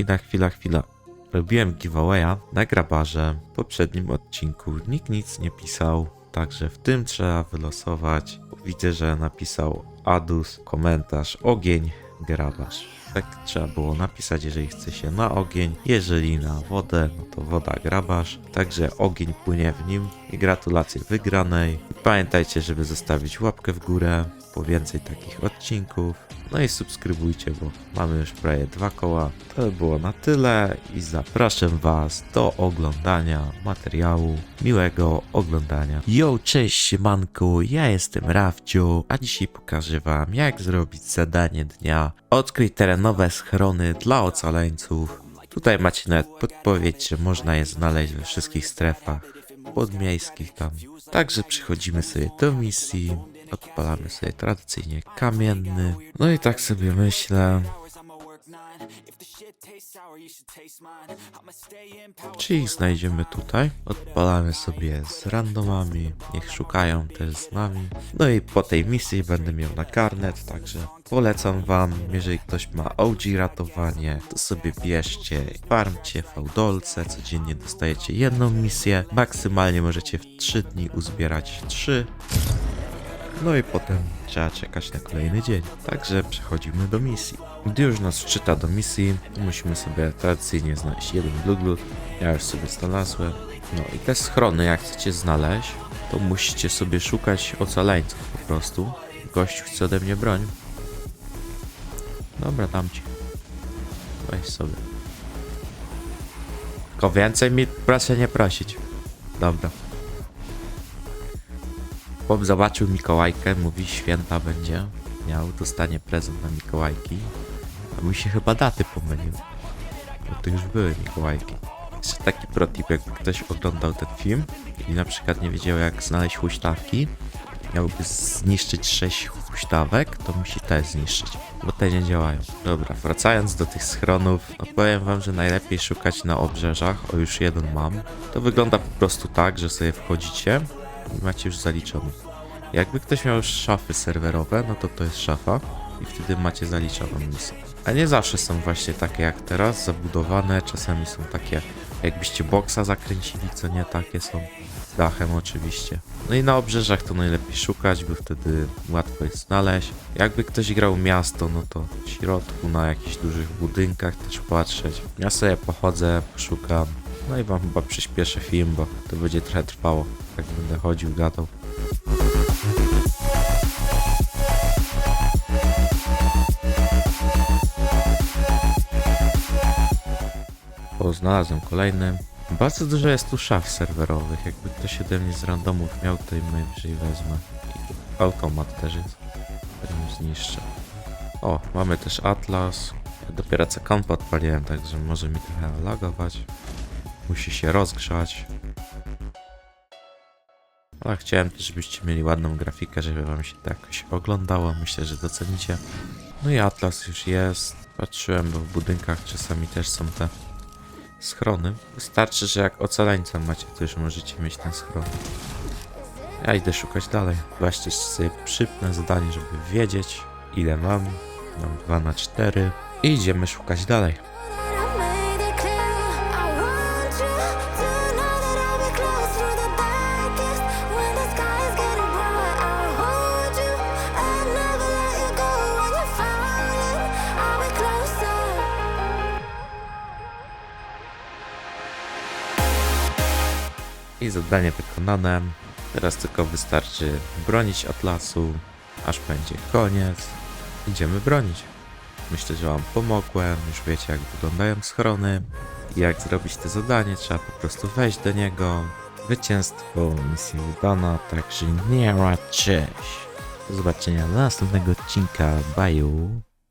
chwila, chwila, chwila. Robiłem giveawaya na grabarze. W poprzednim odcinku nikt nic nie pisał, także w tym trzeba wylosować. Widzę, że napisał Adus, komentarz, ogień, grabarz. Tak trzeba było napisać, jeżeli chce się na ogień, jeżeli na wodę, no to woda grabarz. Także ogień płynie w nim i gratulacje wygranej. Pamiętajcie, żeby zostawić łapkę w górę po więcej takich odcinków. No i subskrybujcie, bo mamy już prawie dwa koła. To by było na tyle i zapraszam Was do oglądania materiału. Miłego oglądania. Yo, cześć siemanku, ja jestem Rafciu, a dzisiaj pokażę Wam jak zrobić zadanie dnia. Odkryj terenowe schrony dla ocaleńców. Tutaj macie nawet podpowiedź, że można je znaleźć we wszystkich strefach podmiejskich tam. Także przychodzimy sobie do misji, odpalamy sobie tradycyjnie kamienny. No i tak sobie myślę, czy ich znajdziemy tutaj? Odpalamy sobie z randomami, niech szukają też z nami. No i po tej misji będę miał na karnet, także polecam wam, jeżeli ktoś ma OG ratowanie, to sobie bierzcie, farmcie fałdolce, codziennie dostajecie jedną misję, maksymalnie możecie w 3 dni uzbierać 3. No i potem trzeba czekać na kolejny dzień. Także przechodzimy do misji. Gdy już nas wczyta do misji, musimy sobie tradycyjnie znaleźć jeden gluglut. Ja już sobie znalazłem. No i te schrony, jak chcecie znaleźć, to musicie sobie szukać ocaleńców po prostu. Gościu chce ode mnie broń. Dobra, dam ci. Weź sobie. Tylko więcej mi proszę nie prosić. Dobra. Bob zobaczył Mikołajkę, mówi święta będzie miał, dostanie prezent na Mikołajki. A mi się chyba daty pomylił. Bo to już były Mikołajki. Jeszcze taki protip, jakby ktoś oglądał ten film i na przykład nie wiedział jak znaleźć huśtawki, miałby zniszczyć 6 huśtawek, to musi te zniszczyć, bo te nie działają. Dobra, wracając do tych schronów, no powiem wam, że najlepiej szukać na obrzeżach, o już jeden mam. To wygląda po prostu tak, że sobie wchodzicie macie już zaliczony. Jakby ktoś miał już szafy serwerowe, no to to jest szafa i wtedy macie zaliczoną misję. A nie zawsze są właśnie takie jak teraz, zabudowane, czasami są takie jakbyście boksa zakręcili, co nie takie są. Dachem oczywiście. No i na obrzeżach to najlepiej szukać, bo wtedy łatwo jest znaleźć. Jakby ktoś grał miasto, no to w środku na jakichś dużych budynkach też patrzeć. Ja sobie pochodzę, poszukam. No i wam chyba przyspieszę film, bo to będzie trochę trwało. Jak będę chodził, gadał. O, znalazłem kolejny. Bardzo dużo jest tu szaf serwerowych. Jakby ktoś ode mnie z randomów miał, to im najwyżej wezmę. I automat też jest. Którym zniszczę. O, mamy też Atlas. Ja dopiero co kompa odpaliłem, także może mi trochę lagować. Musi się rozgrzać. Ale chciałem też, żebyście mieli ładną grafikę, żeby wam się to jakoś oglądało. Myślę, że docenicie. No i Atlas już jest. Patrzyłem, bo w budynkach czasami też są te schrony. Wystarczy, że jak ocaleńca macie, to już możecie mieć ten schron. Ja idę szukać dalej. Właśnie sobie przypnę zadanie, żeby wiedzieć, ile mam. Mam 2 na 4 i idziemy szukać dalej. I zadanie wykonane. Teraz tylko wystarczy bronić Atlasu, aż będzie koniec. Idziemy bronić. Myślę, że Wam pomogłem. Już wiecie, jak wyglądają schrony. Jak zrobić to zadanie, trzeba po prostu wejść do niego. Zwycięstwo, misja wydana, także nie ma cześć. Do zobaczenia do następnego odcinka. Bye.